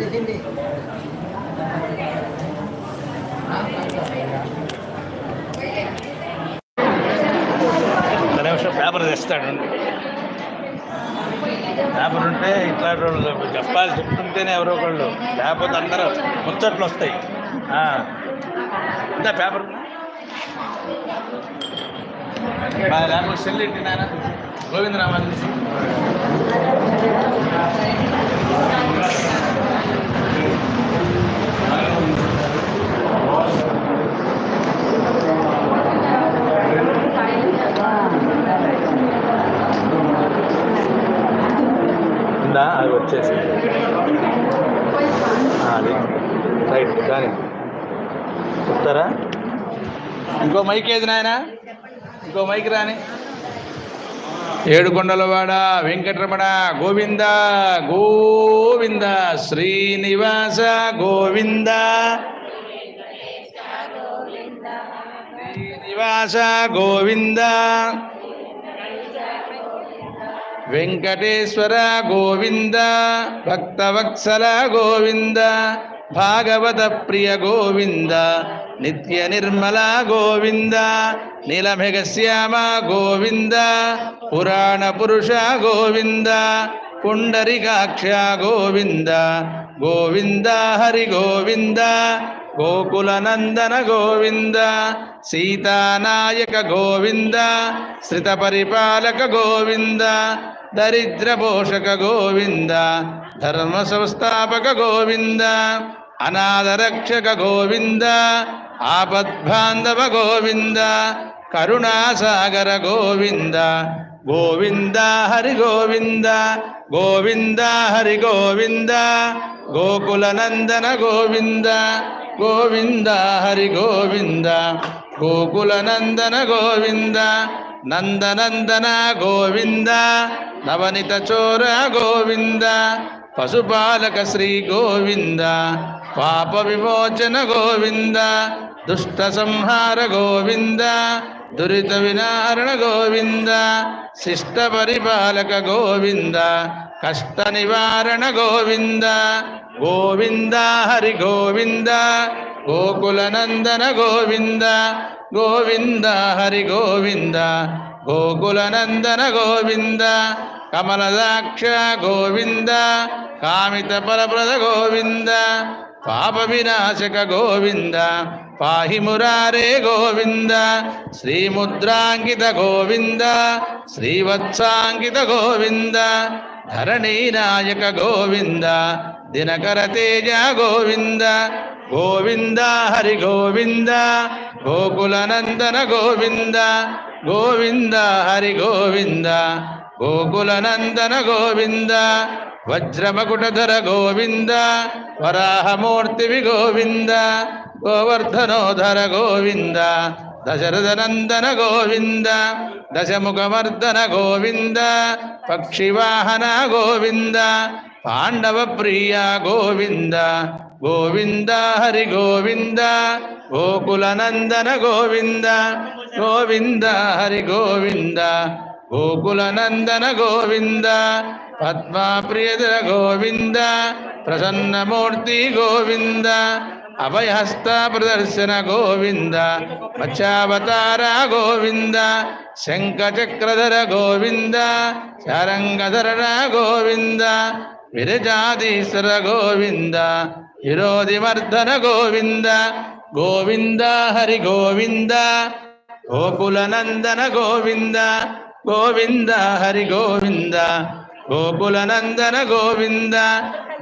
ఒక్క నిమిషం పేపర్ తెస్తాడు. పేపర్ ఉంటే ఇట్లా చెప్పాలి చెప్తుంటేనే ఎవరో ఒకళ్ళు. లేకపోతే అందరూ ముచ్చట్లు వస్తాయి. ఆ. పేపర్? లేకపోతే సెల్ ఇంటి నాయన. గోవిందరామాన్ని ఉందా? అది వచ్చేసి. అది. రైట్ కానీ చెప్తారా? ఇంకో మైక్ ఏది నాయన? ఇంకో మైక్ రాని. ఏడుకొండలవాడ వెంకటరమణ గోవింద గోవింద శ్రీనివాస గోవింద. శ్రీనివాస గోవింద. వెంకటేశ్వర గోవింద. భక్తవత్సల గోవింద. భాగవత ప్రియ గోవింద. నిత్య నిర్మల గోవింద నీలమెఘశ్యామ గోవింద పురాణ పురుష గోవింద పుండరికాక్ష గోవింద గోవింద హరి గోవింద గోకుల నందన గోవింద సీతానాయక గోవింద శ్రిత పరిపాలక గోవింద దరిద్ర పోషక గోవింద ధర్మ సంస్థాపక గోవింద అనాథరక్షక గోవింద ఆపద్బాంధవ గోవింద కరుణాసాగర గోవింద గోవింద హరి గోవింద గోవింద హరి గోవింద గోకుల నందన గోవింద గోవింద హరి గోవింద గోకుల నందన గోవింద నందనందన గోవింద నవనిత చోర గోవింద పశుపాలక శ్రీ గోవింద పాప విమోచన గోవింద దుష్ట సంహార గోవింద దురిత వినారణ గోవింద శిష్ట పరిపాలక గోవింద కష్ట నివారణ గోవింద గోవింద హరి గోవింద గోకుల నందన గోవింద గోవింద హరి గోవింద గోకుల నందన గోవింద కమలదాక్ష గోవింద కామిత పరప్రద గోవింద పాప వినాశక గోవింద పాహి మురారే గోవింద శ్రీముద్రాంకిత గోవింద శ్రీవత్సాంకిత గోవింద ధరణీ నాయక గోవింద దినకర తేజ గోవింద గోవింద హరి గోవింద గోకుల నందన గోవింద గోవింద హరి గోవింద. గోకులనందన గోవింద వజ్రమకుటధర గోవింద వరాహమూర్తివి గోవింద గోవర్ధనోధర గోవింద దశరథనందన గోవింద దశముఖమర్దన గోవింద పక్షివాహన గోవింద పాండవ ప్రియ గోవింద గోవింద హరి గోవింద గోకులనందన గోవింద గోవింద హరి గోవింద. గోకుల నందన గోవింద పద్మాప్రియదర గోవింద ప్రసన్నమూర్తి గోవింద అభయహస్త ప్రదర్శన గోవింద మత్స్యావతార గోవింద శంఖచక్రధర గోవింద శారంగధర గోవింద విరజాదీశ్వర గోవింద విరోధిమర్దన గోవింద గోవింద హరి గోవింద గోకుల నందన గోవింద గోవింద హరి గోవింద గోకుల నందన గోవింద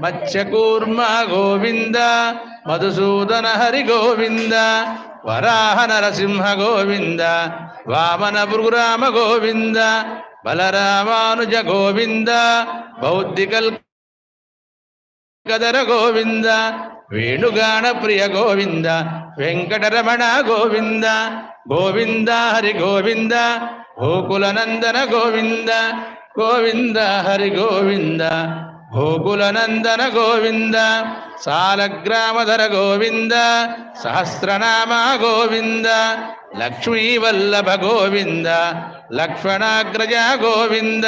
మత్స్యకూర్మ గోవింద మధుసూదన హరి గోవింద వరాహ నరసింహ గోవింద వామన భృగురామ గోవింద బలరామానుజ గోవింద బౌద్ధికల్ గదర గోవింద వేణుగాన ప్రియ గోవింద వెంకటరమణ గోవింద గోవింద హరి గోవింద గోకుల నందన గోవింద గోవింద హరి గోవింద గోకుల నందన గోవింద సాలగ్రామధర గోవింద సహస్రనామ గోవింద లక్ష్మీవల్లభ గోవింద లక్ష్మణాగ్రజ గోవింద